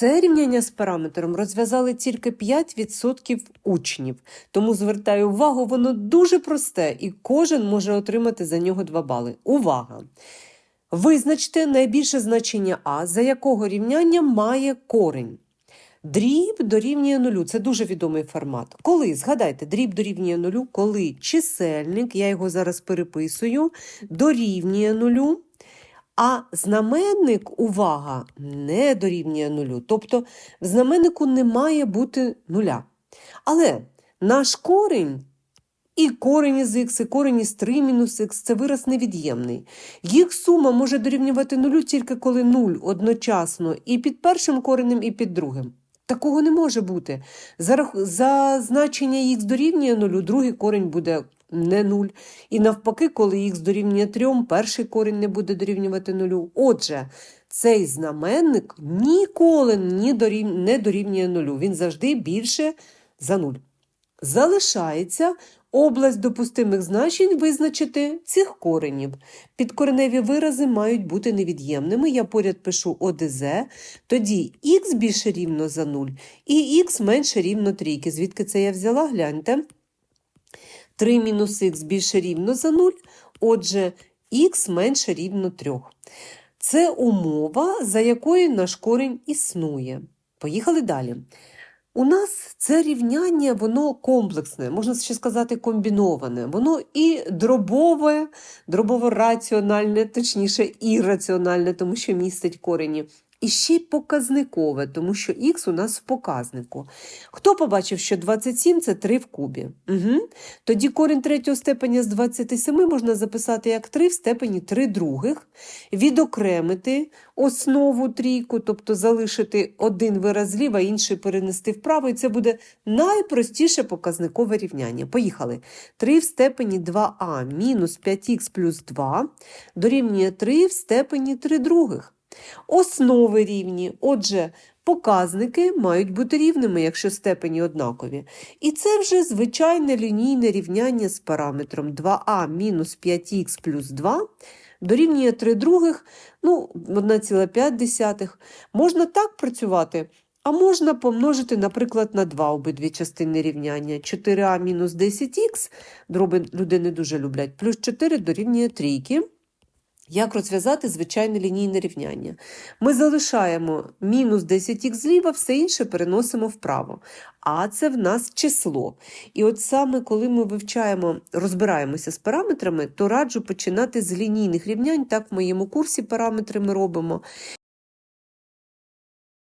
Це рівняння з параметром розв'язали тільки 5% учнів, тому звертаю увагу, воно дуже просте і кожен може отримати за нього 2 бали. Увага! Визначте найбільше значення А, за якого рівняння має корень. Дріб дорівнює нулю. Це дуже відомий формат. Коли, згадайте, дріб дорівнює нулю, коли чисельник, я його зараз переписую, дорівнює нулю, а знаменник, увага, не дорівнює нулю. Тобто в знаменнику не має бути нуля. Але наш корень і корень із х, і корень із 3 мінус х – це вираз невід'ємний. Їх сума може дорівнювати нулю тільки коли нуль одночасно і під першим коренем, і під другим. Такого не може бути. За, за значення х дорівнює нулю, другий корень буде не нуль. І навпаки, коли х дорівнює 3, перший корень не буде дорівнювати нулю. Отже, цей знаменник ніколи не дорівнює нулю. Він завжди більше за нуль. Залишається область допустимих значень визначити цих коренів. Підкореневі вирази мають бути невід'ємними. Я поряд пишу ОДЗ, тоді х більше рівно за 0 і х менше рівно трійки. Звідки це я взяла? Гляньте. 3 мінус х більше рівно за 0, отже, х менше рівно 3. Це умова, за якою наш корінь існує. Поїхали далі. У нас це рівняння, воно комплексне, можна ще сказати, комбіноване. Воно і дробове, дробово-раціональне, точніше, ірраціональне, тому що містить корені. І ще й показникове, тому що х у нас в показнику. Хто побачив, що 27 це 3 в кубі? Угу. Тоді корінь третього степеня з 27 можна записати як 3 в степені 3 других, відокремити основу трійку, тобто залишити один вираз зліва, інший перенести вправо, і це буде найпростіше показникове рівняння. Поїхали. 3 в степені 2а мінус 5х плюс 2 дорівнює 3 в степені 3 других. Основи рівні, отже, показники мають бути рівними, якщо степені однакові. І це вже звичайне лінійне рівняння з параметром 2а мінус 5х плюс 2 дорівнює 3 других, ну, 1,5. Можна так працювати, а можна помножити, наприклад, на 2 обидві частини рівняння. 4а мінус 10х, дроби люди не дуже люблять, плюс 4 дорівнює трійки. Як розв'язати звичайне лінійне рівняння? Ми залишаємо мінус 10х зліва, все інше переносимо вправо. А це в нас число. І от саме коли ми вивчаємо, розбираємося з параметрами, то раджу починати з лінійних рівнянь. Так в моєму курсі параметри ми робимо.